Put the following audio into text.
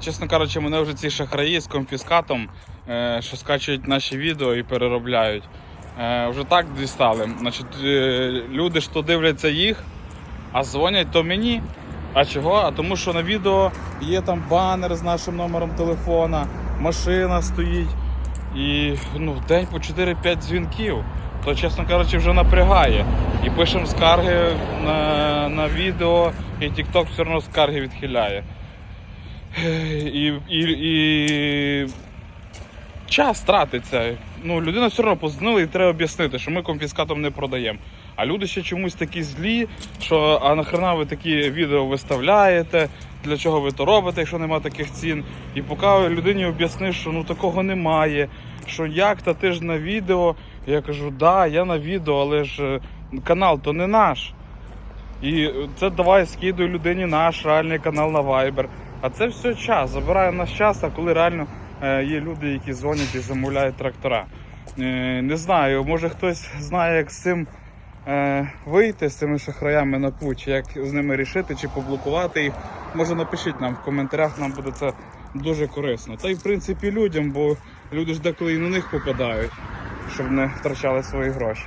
Чесно кажучи, мене вже ці шахраї з конфіскатом, е, що скачують наші відео і переробляють. е, Вже так дістали. Значить, е, люди то дивляться їх, а дзвонять то мені. А чого? А тому що на відео є там банер з нашим номером телефона, машина стоїть. І ну, в день по 4-5 дзвінків. То, чесно кажучи, вже напрягає. І пишемо скарги на, на відео, і TikTok все одно скарги відхиляє. І, і, і час тратиться. Ну, людина все одно позвонила і треба об'яснити, що ми конфіскатом не продаємо. А люди ще чомусь такі злі, що а нахрена ви такі відео виставляєте, для чого ви то робите, якщо немає таких цін. І поки людині об'ясниш, що ну такого немає, що як то ти ж на відео. Я кажу, да, я на відео, але ж е, канал то не наш. І це давай скидуй людині наш реальний канал на Viber. А це все час, забирає наш час, а коли реально е, є люди, які дзвонять і замовляють трактора. Е, не знаю, може хтось знає, як з цим е, вийти з цими шахраями на путь, як з ними рішити чи поблокувати їх. Може напишіть нам в коментарях, нам буде це дуже корисно. Та й в принципі людям, бо люди ж деколи і на них попадають, щоб не втрачали свої гроші.